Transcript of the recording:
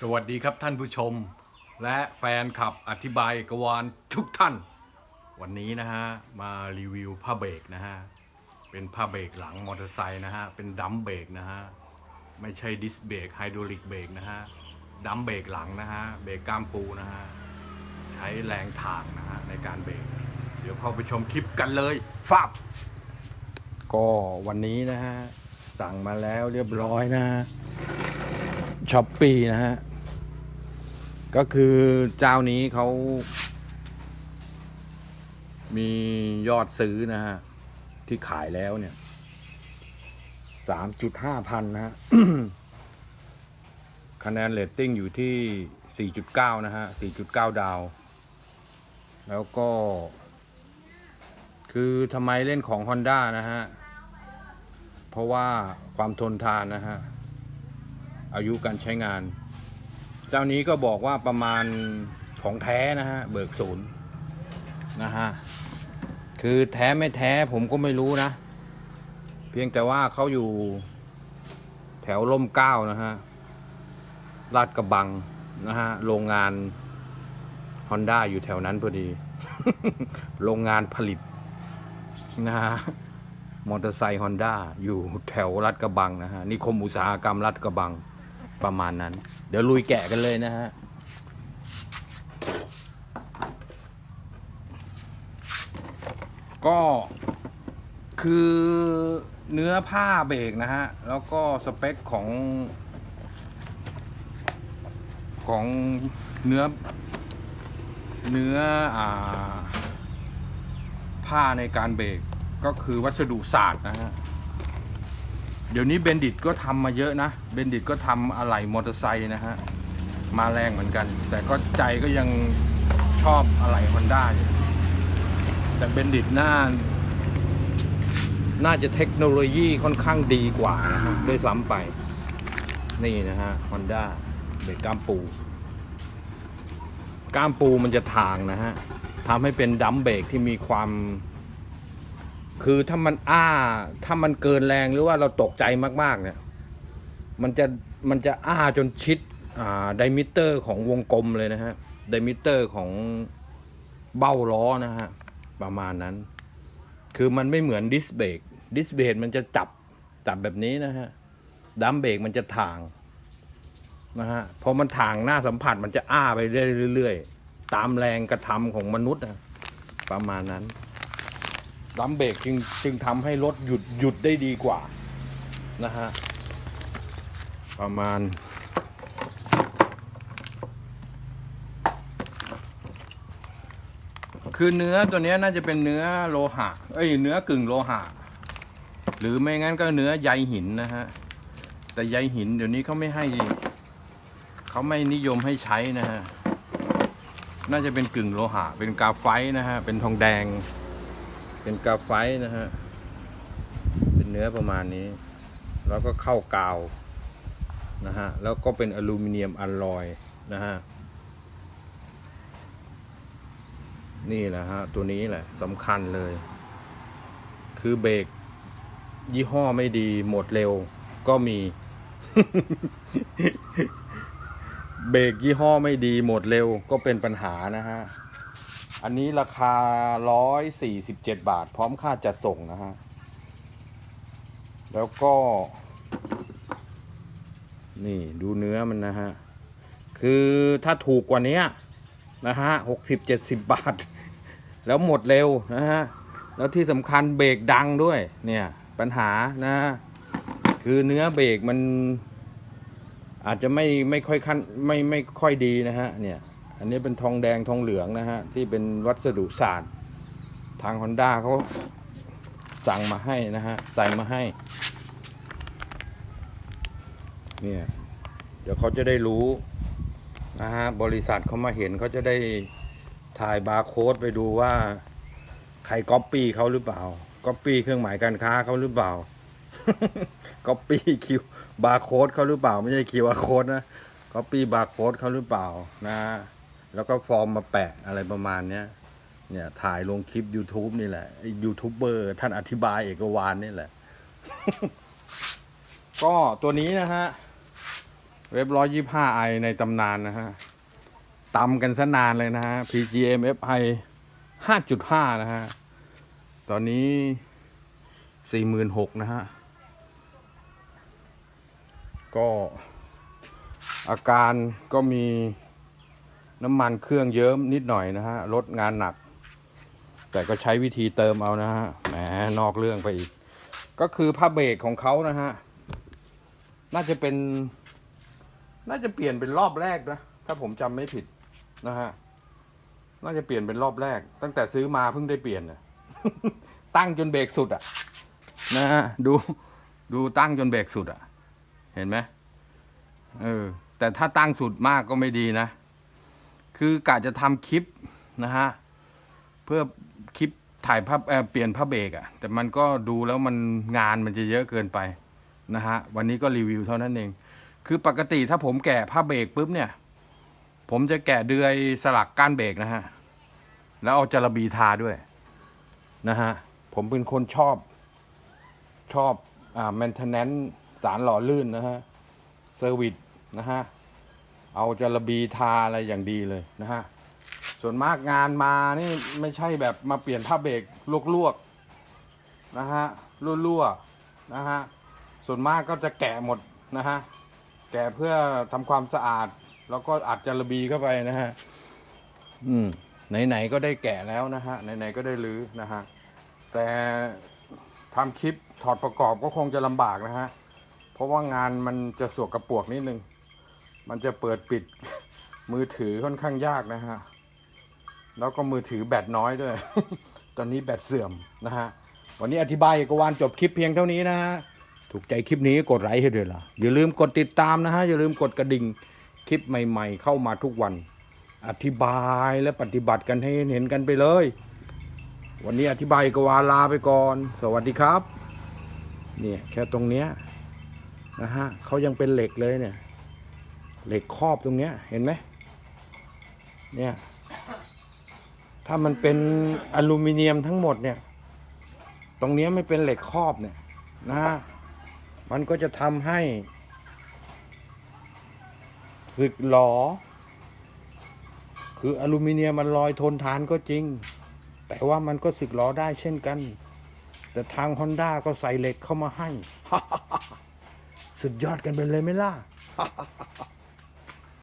สวัสดีครับท่านผู้ชม และแฟนคลับอธิบายกวานทุกท่าน วันนี้นะฮะ มารีวิวผ้าเบรกนะฮะ เป็นผ้าเบรกหลังมอเตอร์ไซค์นะฮะ เป็นดัมเบรกนะฮะ ไม่ใช่ดิสเบรกไฮดรอลิกเบรกนะฮะดัมเบรกหลังนะฮะ เบรกกล้ามปูนะฮะ ใช้แรงถ่างนะฮะ ในการเบรกเดี๋ยวเข้าไปชมคลิปกันเลยฟับก็วันนี้นะฮะ สั่งมาแล้วเรียบร้อยนะฮะ ช้อปปีนะฮะ ก็คือเจ้านี้เขา มียอดซื้อนะฮะ ที่ขายแล้วเนี่ยสามจุดห้าพันนะฮะ คะแนนเรตติ้งอยู่ที่สี่จุดเก้านะฮะสี่จุดเก้าดาว แล้วก็ คือทำไมเล่นของ Honda นะฮะ เพราะว่าความทนทานนะฮะ อายุการใช้งาน เจ้านี้ก็บอกว่าประมาณของแท้นะฮะ เบิกศูนย์นะฮะ คือแท้ไม่แท้ผมก็ไม่รู้นะ เพียงแต่ว่าเขาอยู่แถวร่มเก้านะฮะลาดกระบังนะฮะ โรงงาน Honda อยู่แถวนั้นพอดี โรงงานผลิตนะฮะมอเตอร์ไซค์ฮอนด้าอยู่แถวลาดกระบังนะฮะนิคมอุตสาหกรรมลาดกระบัง ประมาณนั้น เดี๋ยวลุยแกะกันเลยนะฮะก็คือเนื้อผ้าเบรกนะฮะ แล้วก็สเปคของ ของเนื้อ เนื้ออ่าผ้าในการเบรกก็คือวัสดุศาสตร์นะฮะ เดี๋ยวนี้เบนดิตก็ทำมาเยอะนะ เบนดิตก็ทำอะไหล่มอเตอร์ไซค์นะฮะ มาแรงเหมือนกัน แต่ก็ใจก็ยังชอบอะไหล่ฮอนด้าอยู่แต่เบนดิตน่า น่าจะเทคโนโลยีค่อนข้างดีกว่านะฮะด้วยซ้ำไป นี่นะฮะฮอนด้าเบรกก้ามปู ก้ามปูมันจะทางนะฮะทำให้เป็นดัมเบรกที่มีความ คือถ้ามันอ้า ถ้ามันเกินแรงหรือว่าเราตกใจมากๆ เนี่ย มันจะมันจะอ้าจนชิดอ่าไดมิเตอร์ของวงกลมเลยนะฮะไดมิเตอร์ของเบ้าล้อนะฮะประมาณนั้น คือมันไม่เหมือนดิสเบรกดิสเบรกมันจะจับจับแบบนี้นะฮะดัมเบรกมันจะถ่างนะฮะพอมันถ่างหน้าสัมผัสมันจะอ้าไปเรื่อยๆตามแรงกระทำของมนุษย์นะประมาณนั้น ดัมเบรกจึงจึงทำให้รถหยุดหยุดได้ดีกว่านะฮะประมาณ คือเนื้อตัวนี้น่าจะเป็นเนื้อโลหะเอ้ยเนื้อกึ่งโลหะ หรือไม่งั้นก็เนื้อใยหินนะฮะ แต่ใยหินเดี๋ยวนี้เขาไม่ให้เขาไม่นิยมให้ใช้นะฮะ น่าจะเป็นกึ่งโลหะ เป็นกาไฟต์นะฮะ เป็นทองแดง เป็นกาไฟต์นะฮะ เป็นเนื้อประมาณนี้ แล้วก็เข้ากาวนะฮะ แล้วก็เป็นอลูมิเนียมอลลอยนะฮะ นี่แหละฮะ ตัวนี้แหละสำคัญเลย คือเบรกยี่ห้อไม่ดีหมดเร็วก็มี เบรกยี่ห้อไม่ดีหมดเร็วก็เป็นปัญหานะฮะ อันนี้ราคา 147 บาท พร้อมค่าจัดส่งนะฮะ แล้วก็ นี่ดูเนื้อมันนะฮะ คือถ้าถูกกว่านี้นะฮะหกสิบเจ็ดสิบบาท แล้วหมดเร็วนะฮะ แล้วที่สำคัญเบรกดังด้วย เนี่ย ปัญหานะฮะคือเนื้อเบรกมันอาจจะไม่ไม่ค่อยขั้นไม่ไม่ค่อยดีนะฮะ เนี่ย อันนี้เป็นทองแดงทองเหลืองนะฮะ ที่เป็นวัสดุศาสตร์ ทาง Honda เขาสั่งมาให้นะฮะ ใส่มาให้ เนี่ย เดี๋ยวเขาจะได้รู้นะฮะ บริษัทเขามาเห็นเขาจะได้ถ่ายบาร์โค้ดไปดูว่า ใครก๊อปปี้เขาหรือเปล่าก๊อปปี้เครื่องหมายการค้าเขาหรือเปล่าก๊อปปี้คิวบาร์โค้ดเขาหรือเปล่า ไม่ใช่คิวอาร์โค้ดนะก๊อปปี้บาร์โค้ดเขาหรือเปล่านะ แล้วก็ฟอร์มมาแปะอะไรประมาณเนี้ยเนี่ยถ่ายลงคลิป YouTube นี่แหละยูทูบเบอร์ท่านอธิบายเอกวานนี่แหละ ก็ตัวนี้นะฮะ เว็บร้อยยี่ห้าไอในตำนานนะฮะตำกันซะนานเลยนะฮะ PGM FI ห้าจุดห้านะฮะ ตอนนี้สี่หมื่นหกนะฮะ ก็อาการก็มี น้ำมันเครื่องเยิ้มนิดหน่อยนะฮะลดงานหนัก แต่ก็ใช้วิธีเติมเอานะฮะแหมนอกเรื่องไปอีก ก็คือผ้าเบรกของเขานะฮะน่าจะเป็น น่าจะเปลี่ยนเป็นรอบแรกนะถ้าผมจำไม่ผิดนะฮะน่าจะเปลี่ยนเป็นรอบแรก ตั้งแต่ซื้อมาเพิ่งได้เปลี่ยนนะตั้งจนเบรกสุดอะนะฮะดูดูตั้งจนเบรกสุดอะเห็นไหมเออแต่ถ้าตั้งสุดมากก็ไม่ดีนะ คือกะจะทำคลิปนะฮะเพื่อคลิปถ่ายภาพเเปลี่ยนผ้าเบรกอะแต่มันก็ดูแล้วมันงานมันจะเยอะเกินไปนะฮะวันนี้ก็รีวิวเท่านั้นเอง คือปกติถ้าผมแกะผ้าเบรกปุ๊บเนี่ย ผมจะแกะเดือยสลักก้านเบรกนะฮะแล้วเอาจระบีทาด้วยนะฮะผมเป็นคนชอบชอบอ่า maintenance สารหล่อลื่นนะฮะเซอร์วิสนะฮะ เอาจระบีทาอะไรอย่างดีเลยนะฮะ ส่วนมากงานมานี่ไม่ใช่แบบมาเปลี่ยนผ้าเบรกลวกๆนะฮะรั่วๆนะฮะ ส่วนมากก็จะแกะหมดนะฮะ แกะเพื่อทำความสะอาด แล้วก็อัดจระบีเข้าไปนะฮะ อืมไหนๆก็ได้แกะแล้วนะฮะไหนๆก็ได้ลื้อนะฮะ แต่ทำคลิปถอดประกอบก็คงจะลำบากนะฮะ เพราะว่างานมันจะสวกกระปวกนิดนึง มันจะเปิดปิดมือถือค่อนข้างยากนะฮะ แล้วก็มือถือแบตน้อยด้วย ตอนนี้แบตเสื่อมนะฮะ วันนี้อธิบายกวานจบคลิปเพียงเท่านี้นะฮะ ถูกใจคลิปนี้กดไลค์ให้ด้วยล่ะ อย่าลืมกดติดตามนะฮะ อย่าลืมกดกระดิ่ง คลิปใหม่ๆ เข้ามาทุกวัน อธิบายและปฏิบัติกันให้เห็นกันไปเลย วันนี้อธิบายกวานลาไปก่อน สวัสดีครับ เนี่ยแค่ตรงเนี้ยนะฮะเขายังเป็นเหล็กเลยเนี่ย เหล็กครอบตรงเนี้ยเห็นไหมเนี่ยถ้ามันเป็นอลูมิเนียมทั้งหมดเนี่ย ตรงเนี้ยไม่เป็นเหล็กครอบเนี่ยนะฮะมันก็จะทำให้สึกหลอ คืออลูมิเนียมมันลอยทนทานก็จริง แต่ว่ามันก็สึกหลอได้เช่นกัน แต่ทางฮอนด้าก็ใส่เหล็กเข้ามาให้ สุดยอดกันไปเลยไหมล่ะ